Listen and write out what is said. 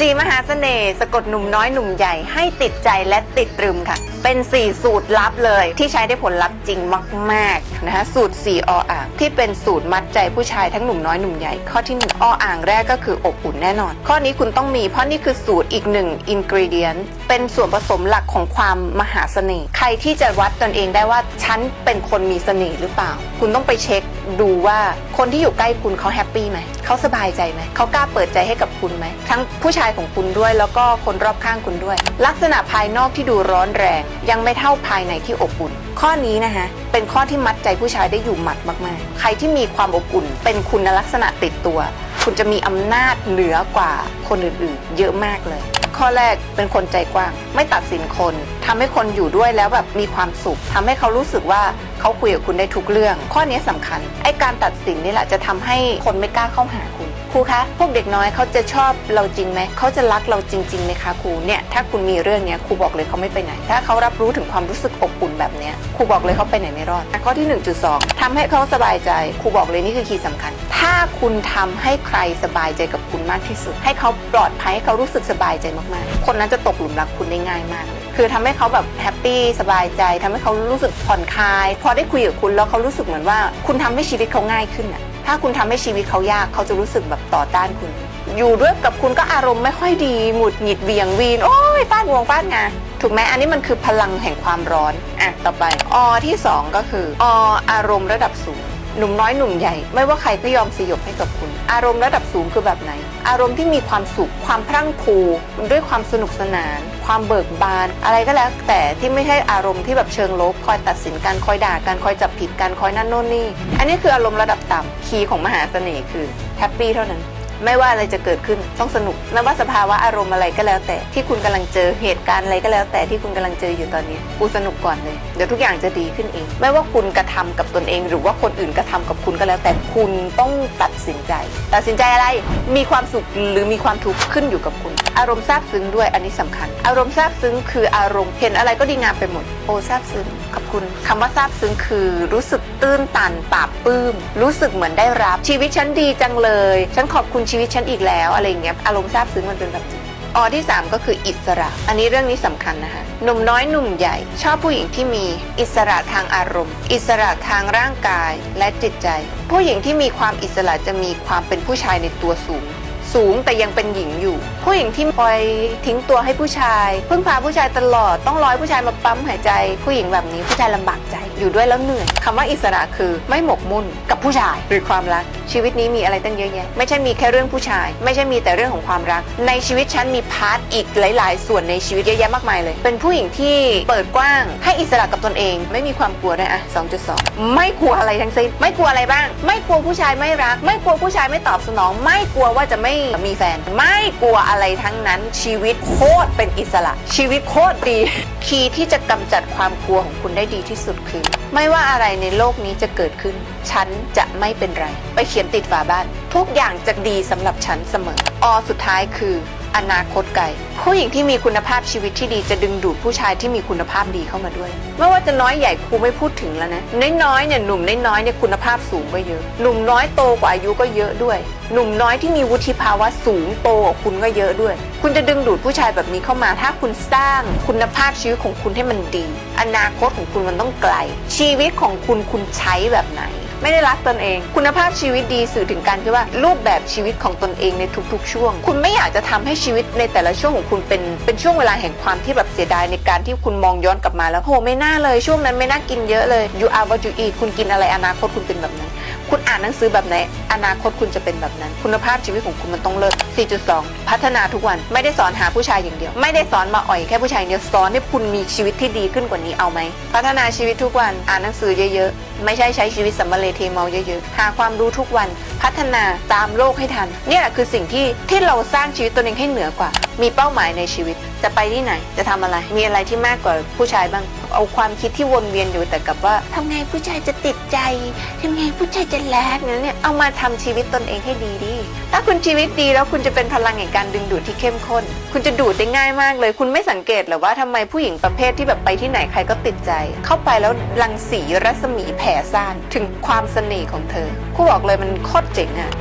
สีมหาเสน่ห์สะกดหนุ่มน้อยหนุ่มใหญ่ให้ติดใจและติดตรึมค่ะ เป็น4สูตรลับเลยที่ใช้ได้ผลลัพธ์จริงมากๆนะคะสูตร4ออ่างที่เป็นสูตรมัดใจผู้ชายทั้งหนุ่มน้อยหนุ่มใหญ่ ข้อที่1ออ่างแรกก็คืออบอุ่นแน่นอน ข้อนี้คุณต้องมีเพราะนี่คือสูตรอีกหนึ่งอินกริเดียนเป็นส่วนผสมหลักของความมหาเสน่ห์ใครที่จะวัดตนเองได้ว่าฉันเป็นคนมีเสน่ห์หรือเปล่า คุณต้องไปเช็ค ดูว่าคนที่อยู่ใกล้คุณเขาแฮปปี้ไหม เขาสบายใจไหม เขากล้าเปิดใจให้กับคุณไหม ทั้งผู้ชายของคุณด้วยแล้วก็คนรอบข้างคุณด้วย ลักษณะภายนอกที่ดูร้อนแรง ยังไม่เท่าภายในที่อบอุ่น ข้อนี้นะคะเป็นข้อที่มัดใจผู้ชายได้อยู่หมัดมาก ๆ ใครที่มีความอบอุ่น เป็นคุณลักษณะติดตัว คุณจะมีอำนาจเหนือกว่าคนอื่นๆ เยอะมากเลย ข้อแรกเป็นคนใจกว้าง ไม่ตัดสินคนทำให้คนอยู่ด้วยแล้วแบบมีความสุขทำให้เขารู้สึกว่าเขาคุยกับคุณได้ทุกเรื่อง ข้อนี้สำคัญไอ้การตัดสินนี่แหละจะทำให้คนไม่กล้าเข้าหาคุณ รูคะพวกเด็กน้อยเขาจะชอบเราจริงไหมเขาจะรักเราจริงๆไหมคะครูเนี่ยถ้าคุณมีเรื่องเนี้ยครูบอกเลยเขาไม่ไปไหน ถ้าเขารับรู้ถึงความรู้สึกอบอุ่นแบบเนี้ยครูบอกเลยเขาไปไหนไม่รอดข้อที่ 1.2ทำให้เขาสบายใจครูบอกเลยนี่คือคีย์สำคัญ ถ้าคุณทำให้ใครสบายใจกับคุณมากที่สุด ให้เขาปลอดภัยให้เขารู้สึกสบายใจมากๆ คนนั้นจะตกหลุมรักคุณได้ง่ายมากเลยคือทำให้เขาแบบแฮปปี้สบายใจทำให้เขารู้สึกผ่อนคลาย พอได้คุยกับคุณแล้วเขารู้สึกเหมือนว่า คุณทำให้ชีวิตเขาง่ายขึ้นอะ ถ้าคุณทำให้ชีวิตเขายากเขาจะรู้สึกแบบต่อต้านคุณ อยู่ด้วยกับคุณก็อารมณ์ไม่ค่อยดีหงุดหงิดเบี่ยงวีนโอ้ยฟาดงวงฟาดงาถูกไหมอันนี้มันคือพลังแห่งความร้อนอะต่อไปอที่สองก็คือออารมณ์ระดับสูง หนุ่มน้อยหนุ่มใหญ่ ไม่ว่าใครก็ยอมสยบให้กับคุณ อารมณ์ระดับสูงคือแบบไหน อารมณ์ที่มีความสุข ความพรั่งพรูด้วยความสนุกสนาน ความเบิกบาน อะไรก็แล้วแต่ที่ไม่ใช่อารมณ์ที่แบบเชิงลบคอยตัดสินกันคอยด่ากันคอยจับผิดกันคอยนั่นโน่นนี่ อันนี้คืออารมณ์ระดับต่ำคีย์ของมหาเสน่ห์คือแฮปปี้เท่านั้น ไม่ว่าอะไรจะเกิดขึ้นต้องสนุกไม่ว่าสภาวะอารมณ์อะไรก็แล้วแต่ที่คุณกำลังเจอเหตุการณ์อะไรก็แล้ว แต่ที่คุณกำลังเจออยู่ตอนนี้กูสนุกก่อนเลยเดี๋ยวทุกอย่างจะดีขึ้นเอง ไม่ว่าคุณกระทำกับตนเอง หรือว่าคนอื่นกระทำกับคุณก็แล้ว แต่คุณต้องตัดสินใจ ตัดสินใจอะไรมีความสุขหรือมีความทุกข์ขึ้นอยู่กับคุณ อารมณ์ซาบซึ้งด้วยอันนี้สำคัญ อารมณ์ซาบซึ้งคืออารมณ์เห็นอะไรก็ดีงามไปหมดโอ้ซาบซึ้งขอบคุณคำว่าซาบซึ้งคือรู้สึกตื้นตันปราบปลื้ม รู้สึกเหมือนได้รับ ชีวิตฉันดีจังเลย ฉันขอบคุณชีวิตฉันอีกแล้วอะไรอย่างเงี้ยอารมณ์ซาบซึ้งมันเป็นแบบนี้อที่ 3 ก็คืออิสระ อันนี้เรื่องนี้สำคัญนะคะหนุ่มน้อยหนุ่มใหญ่ ชอบผู้หญิงที่มีอิสระทางอารมณ์ อิสระทางร่างกายและจิตใจ ผู้หญิงที่มีความอิสระจะมีความเป็นผู้ชายในตัวสูง สูงแต่ยังเป็นหญิงอยู่ ผู้หญิงที่คอยทิ้งตัวให้ผู้ชาย พึ่งพาผู้ชายตลอดต้องร้อให้ผู้ชายมาปั๊มหายใจ ผู้หญิงแบบนี้ผู้ชายลำบากใจอยู่ด้วยแล้วเหนื่อยคำว่าอิสระคือไม่หมกมุ่นกับผู้ชายหรือความรัก ชีวิตนี้มีอะไรตั้งเยอะแยะไม่ใช่มีแค่เรื่องผู้ชาย ไม่ใช่มีแต่เรื่องของความรัก ในชีวิตฉันมีพาร์ทอีกหลาย ๆ ส่วนในชีวิตเยอะแยะมากมายเลย เป็นผู้หญิงที่เปิดกว้างให้อิสระกับตนเอง ไม่มีความกลัวด้วยอะ2.2 ไม่กลัวอะไรทั้งสิ้นไม่กลัวอะไรบ้าง ไม่กลัวผู้ชายไม่รัก ไม่กลัวผู้ชายไม่ตอบสนอง ไม่กลัวว่าจะไม่มีแฟน ไม่กลัวอะไรทั้งนั้น ชีวิตโคตรเป็นอิสระ ชีวิตโคตรดี คีย์ที่จะกำจัดความกลัวของคุณได้ดีที่สุดคือ ไม่ว่าอะไรในโลกนี้จะเกิดขึ้น ฉันจะไม่เป็นไร ไปเขียนติดฝาบ้าน ทุกอย่างจะดีสำหรับฉันเสมออสุดท้ายคือ อนาคตไกลผู้หญิงที่มีคุณภาพชีวิตที่ดีจะดึงดูดผู้ชายที่มีคุณภาพดีเข้ามาด้วย ไม่ว่าจะน้อยใหญ่ครูไม่พูดถึงแล้วนะน้อยๆเนี่ยหนุ่มน้อยๆเนี่ยคุณภาพสูงก็เยอะ หนุ่มน้อยโตกว่าอายุก็เยอะด้วย หนุ่มน้อยที่มีวุฒิภาวะสูงโตกว่าคุณก็เยอะด้วย คุณจะดึงดูดผู้ชายแบบนี้เข้ามา ถ้าคุณสร้างคุณภาพชีวิตของคุณให้มันดี อนาคตของคุณมันต้องไกล ชีวิตของคุณคุณใช้แบบไหน ไม่ได้รักตนเอง คุณภาพชีวิตดีสื่อถึงการที่ว่ารูปแบบชีวิตของตนเองในทุกๆ ช่วง คุณไม่อยากจะทำให้ชีวิตในแต่ละช่วงของคุณเป็นเป็นช่วงเวลาแห่งความที่แบบเสียดายในการที่คุณมองย้อนกลับมาแล้วโหไม่น่าเลยช่วงนั้นไม่น่ากินเยอะเลย you are what you eat คุณกินอะไรอนาคตคุณเป็นแบบนั้น คุณอ่านหนังสือแบบไหน อนาคตคุณจะเป็นแบบนั้น คุณภาพชีวิตของคุณมันต้องเลิศ 4.2 พัฒนาทุกวันไม่ได้สอนหาผู้ชายอย่างเดียว ไม่ได้สอนมาอ่อยแค่ผู้ชายอย่างเดียวสอนให้คุณมีชีวิตที่ดีขึ้นกว่านี้เอาไหม พัฒนาชีวิตทุกวันอ่านหนังสือเยอะๆ ไม่ใช่ใช้ชีวิตสัมมาเลเทเมาเยอะๆ หาความรู้ทุกวัน พัฒนาตามโลกให้ทันนี่แหละคือสิ่งที่ที่เราสร้างชีวิตตัวเองให้เหนือกว่า มีเป้าหมายในชีวิตจะไปที่ไหนจะทำอะไร มีอะไรที่มากกว่าผู้ชายบ้าง เอาความคิดที่วนเวียนอยู่แต่กับว่าทำไงผู้ชายจะติดใจทำไงผู้ชายจะรักเนี่ย เอามาทำชีวิตตนเองให้ดีดิถ้าคุณชีวิตดีแล้วคุณจะเป็นพลังแห่งการดึงดูดที่เข้มข้น คุณจะดูดได้ง่ายมากเลย คุณไม่สังเกตหรอว่าทำไมผู้หญิงประเภทที่แบบไปที่ไหนใครก็ติดใจ เข้าไปแล้วรังสีรัศมีแผ่ซ่านถึงความเสน่ห์ของเธอคู่บอกเลยมันโคตรเจ๋งอะ